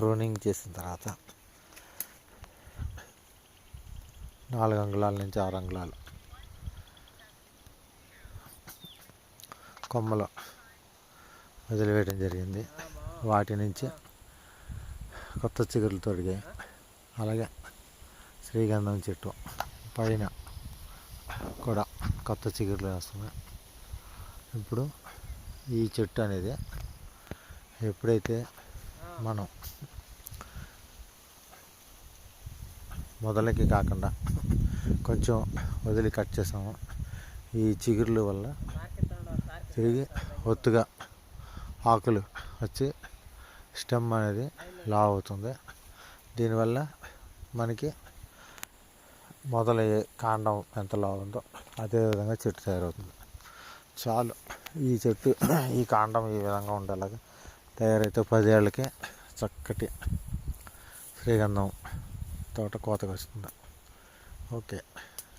Pruning చేసిన తర్వాత నాలుగు అంగుళాల నుంచి ఆరు అంగుళాలు. కొమ్మలు వదిలివేయడం జరిగింది. వాటి నుంచి కొత్త చిగురులు తొడిగాయి. అలాగే శ్రీగంధం చెట్టు పైన కూడా కొత్త చిగురులు వస్తున్నాయి. ఇప్పుడు ఈ చెట్టు అనేది ఎప్పుడైతే మనం. మొదలకి కాకుండా కొంచెం వదిలి కట్ చేసాము. ఈ చిగుర్ల వల్ల తిరిగి ఒత్తుగా ఆకులు వచ్చి స్టెమ్ అనేది లా అవుతుంది. దీనివల్ల మనకి మొదలయ్యే కాండం ఎంత లావు ఉందో అదే విధంగా చెట్టు తయారవుతుంది. చాలు. ఈ చెట్టు ఈ కాండం ఈ విధంగా ఉండేలాగా తయారైతే పదేళ్ళకి చక్కటి శ్రీగంధం తోట కోతకు వస్తుంది ఓకే.